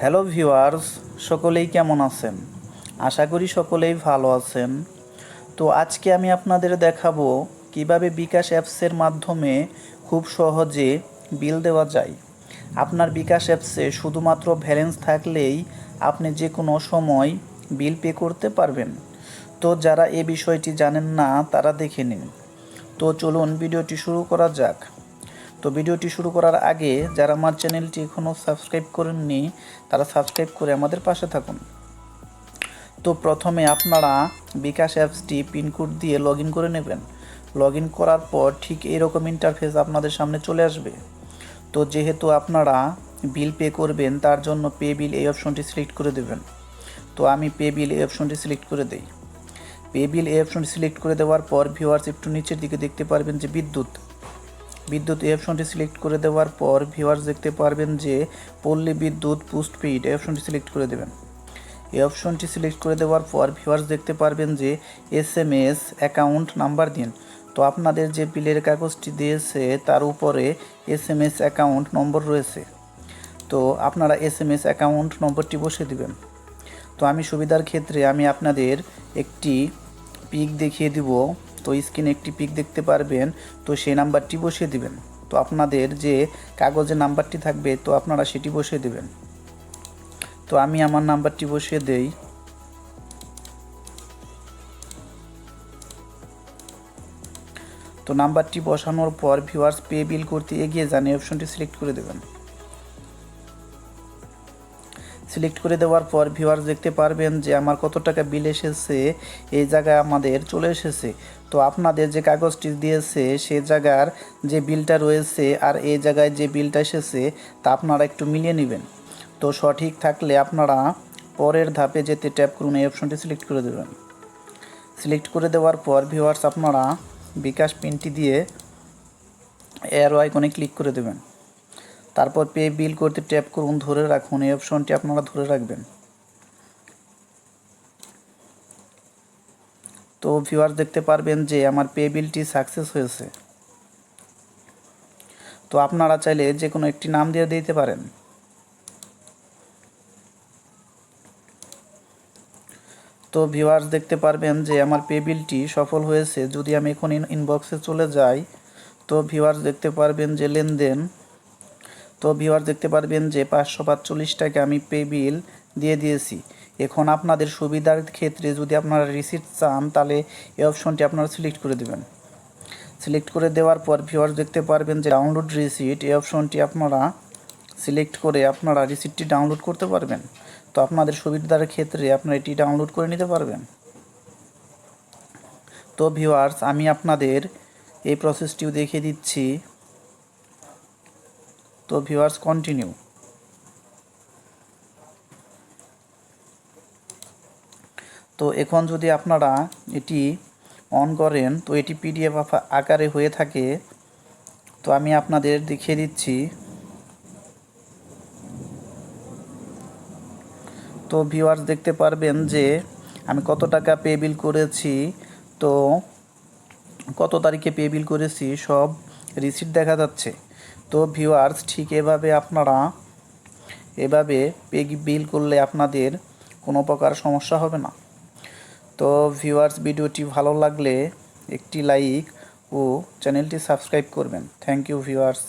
Hello viewers, সকলেই কেমন আছেন? আশা করি সকলেই ভালো আছেন। তো আজকে আমি আপনাদের দেখাবো কীভাবে বিকাশ অ্যাপসের মাধ্যমে খুব সহজে বিল দেওয়া যায়। আপনার বিকাশ অ্যাপসে শুধুমাত্র ব্যালেন্স থাকলেই আপনি যে কোনো সময় বিল পে করতে পারবেন। তো যারা এ বিষয়টি জানেন না, তারা দেখে নিন। তো চলুন ভিডিওটি শুরু করা যাক। তো ভিডিওটি শুরু করার আগে যারা আমার চ্যানেলটি এখনও সাবস্ক্রাইব করেননি, তারা সাবস্ক্রাইব করে আমাদের পাশে থাকুন। তো প্রথমে আপনারা বিকাশ অ্যাপসটি পিনকোড দিয়ে লগ করে নেবেন। লগ করার পর ঠিক এরকম ইন্টারফেস আপনাদের সামনে চলে আসবে। তো যেহেতু আপনারা বিল পে করবেন, তার জন্য পে বিল এই অপশনটি সিলেক্ট করে দেবেন। তো আমি পে বিল এই অপশনটি সিলেক্ট করে দিই। পে বিল এই অপশনটি সিলেক্ট করে দেওয়ার পর ভিউয়ার্স একটু নিচের দিকে দেখতে পারবেন যে বিদ্যুৎ। বিদ্যুৎ অপশনটি সিলেক্ট করে দেওয়ার পর ভিউয়ার্স দেখতে পারবেন যে পল্লী বিদ্যুৎ পোস্টপেইড অপশনটি সিলেক্ট করে দেবেন। এই অপশনটি সিলেক্ট করে দেওয়ার পর ভিউয়ার্স দেখতে পারবেন যে S M S account number দিন। তো আপনাদের যে বিলের কাগজটি দিয়েছে তার উপরে S M S account number রয়েছে। তো আপনারা এস এম এস অ্যাকাউন্ট নম্বরটি বসে দিবেন। তো আমি সুবিধার ক্ষেত্রে আমি আপনাদের একটি পিক দেখিয়ে দিব। তো স্ক্রিনে একটি পিক দেখতে পারবেন, তো সেই নাম্বারটি বসিয়ে দিবেন। তো আপনাদের যে কাগজে নাম্বারটি থাকবে, তো আপনারা সেটি বসিয়ে দেবেন। তো আমি আমার নাম্বারটি বসিয়ে দেই। তো নাম্বারটি বসানোর পর ভিউয়ার্স পে বিল করতে এগিয়ে এই অপশনটি সিলেক্ট করে দেবেন। সিলেক্ট করে দেওয়ার পর ভিউয়ার্স দেখতে পারবেন যে আমার কত টাকা বিল এসেছে, এই জায়গায় আমাদের চলে এসেছে। তো আপনাদের যে কাগজটি দিয়েছে, সে জায়গার যে বিলটা রয়েছে আর এই জায়গায় যে বিলটা এসেছে, তা আপনারা একটু মিলিয়ে নেবেন। তো সঠিক থাকলে আপনারা পরের ধাপে যেতে ট্যাপ করুন এই অপশনটি সিলেক্ট করে দেবেন। সিলেক্ট করে দেওয়ার পর ভিউয়ার্স আপনারা বিকাশ পিনটি দিয়ে এয়ারো আইকনে ক্লিক করে দেবেন। তারপর পে বিল করতে ট্যাপ করুন, ধরে রাখুন। এই অপশনটি আপনারা ধরে রাখবেন। তো ভিউয়ার দেখতে পারবেন যে আমার পে বিলটি সাকসেস হয়েছে। তো আপনারা চাইলে যে কোনো একটি নাম দিয়ে দিতে পারেন। তো ভিউয়ার্স দেখতে পারবেন যে আমার পে বিলটি সফল হয়েছে। যদি আমি এখন ইনবক্সে চলে যাই, তো ভিউয়ার্স দেখতে পারবেন যে লেনদেন তো ভিউয়ার দেখতে পারবেন যে পাঁচশো পাঁচচল্লিশ টাকা আমি পে বিল দিয়ে দিয়েছি। এখন আপনাদের সুবিধার ক্ষেত্রে যদি আপনারা রিসিট চান, তাহলে এই অপশনটি আপনারা সিলেক্ট করে দেবেন। সিলেক্ট করে দেওয়ার পর ভিউয়ার দেখতে পারবেন যে ডাউনলোড রিসিট এই অপশনটি আপনারা সিলেক্ট করে আপনারা রিসিটটি ডাউনলোড করতে পারবেন। তো আপনাদের সুবিধার ক্ষেত্রে আপনারা এটি ডাউনলোড করে নিতে পারবেন। তো ভিউয়ার্স আমি আপনাদের এই প্রসেসটিও দেখিয়ে দিচ্ছি। তো ভিউয়ার্স কন্টিনিউ তো এখন যদি আপনারা এটি অন করেন, তো এটি পিডিএফ আকারে হয়ে থাকে। তো আমি আপনাদের দেখিয়ে দিচ্ছি। তো ভিউয়ার্স দেখতে পারবেন যে আমি কত টাকা পে বিল করেছি। তো কত তারিখে পে বিল করেছি সব রিসিট দেখা যাচ্ছে। তো ভিউয়ার্স ঠিক এভাবে আপনারা এভাবে পে বিল করলে আপনাদের কোনো প্রকার সমস্যা হবে না। তো ভিউয়ার্স ভিডিওটি ভালো লাগলে একটি লাইক ও চ্যানেলটি সাবস্ক্রাইব করবেন। Thank you viewers